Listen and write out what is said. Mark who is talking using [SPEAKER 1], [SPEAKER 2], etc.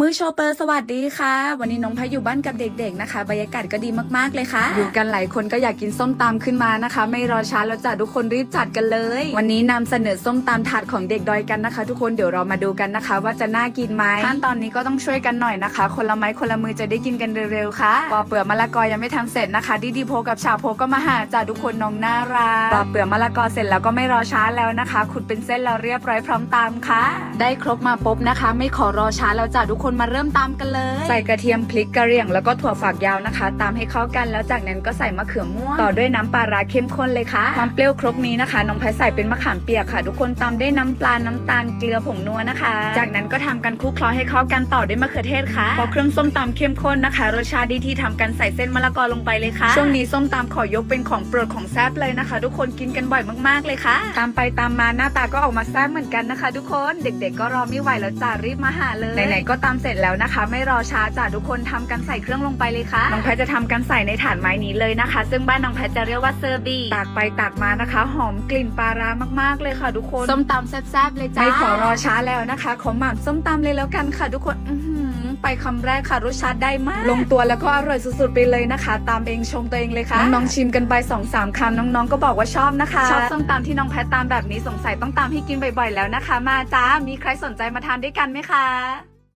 [SPEAKER 1] มือโชเปอร์สวัสดีค่ะ วันนี้น้องพายอยู่บ้านกับเด็กๆนะคะ บรรยากาศก็ดีมากๆเลยค่ะ อยู่กันหลายคนก็อยากกินส้มตำขึ้นมานะคะ ไม่รอช้าแล้วจ้ะทุกคนรีบจัดกันเลย วันนี้นำเสนอส้มตำถาดของเด็กดอยกันนะคะ ทุกคนเดี๋ยวเรามาดูกันนะคะ ว่าจะน่ากินไหมขั้นตอนนี้ก็ต้องช่วยกันหน่อยนะคะ คนละไม้คนละมือจะได้กินกันเร็วๆค่ะปอเปลือกมะละกอยังไม่ทำเสร็จนะคะดิดีโพกับชาโพก็มาหาจ้ะทุกคนน้องน่ารักปอเปลือกมะละกอเสร็จแล้วก็ไม่รอช้าแล้วนะคะขุดเป็นเส้นแล้วเรียบร้อยพร้อมตามค่ะ ได้ครบมาปุ๊บนะคะ ไม่ขอรอช้าแล้วจ้ะทุกคนมาเริ่มตามกันเลย ใส่กระเทียมพริกกระเหรี่ยงแล้วก็ถั่วฝักยาวนะคะ ตามให้เข้ากันแล้วจากนั้นก็ใส่มะเขือม่วงต่อด้วยน้ำปลาร้าเข้มข้นเลยค่ะความเปรี้ยวครกนี้นะคะน้องแพรใส่เป็นมะขามเปียกค่ะ ทุกคนตามด้วยน้ำปลาน้ำตาลเกลือผงนัวนะคะ จากนั้นก็ทำกันคลุกเคล้อให้เข้ากันต่อด้วยมะเขือเทศค่ะพอเครื่องส้มตำเข้มข้นนะคะรสชาติดีที่ทำกันใส่เส้นมะละกอลงไปเลยค่ะช่วงนี้ส้มตำขอยกเป็นของโปรดของแซ่บเลยนะคะ ทุกคนกินกันบ่อยมากๆเลยค่ะตามไปตามมาหน้าตาก็ออกมาแซ่บเหมือนกันนะคะ ทุกคนเด็ก ๆ ก็รอไม่ไหวแล้วจ้ารีบมาหาเลยไหนๆก็ตามเสร็จแล้วนะคะ ไม่รอช้าจ้าทุกคนทำกันใส่เครื่องลงไปเลยค่ะน้องแพทจะทำกันใส่ในถาดไม้นี้เลยนะคะ ซึ่งบ้านน้องแพทจะเรียกว่าเซอร์บีตากไปตากมานะคะ หอมกลิ่นปลาร้ามากๆเลยค่ะทุกคนส้มตำแซ่บๆเลยจ้าไม่ขอรอช้าแล้วนะคะขอหม่ำส้มตำเลยแล้วกันค่ะ ทุกคนอื้อหือไปคำแรกค่ะรสชาติได้มาก ลงตัวแล้วก็อร่อยสุดๆไปเลยนะคะ ตามเองชมตัวเองเลยค่ะน้องๆชิมกันไป2อสามคำน้องๆก็บอกว่าชอบนะคะ ชอบส้มตำที่น้องแพทตามแบบนี้สงสัยต้องตามให้กินบ่อยๆแล้วนะคะ มาจ้ามีใครสนใจมาทานด้วยกันไหมคะ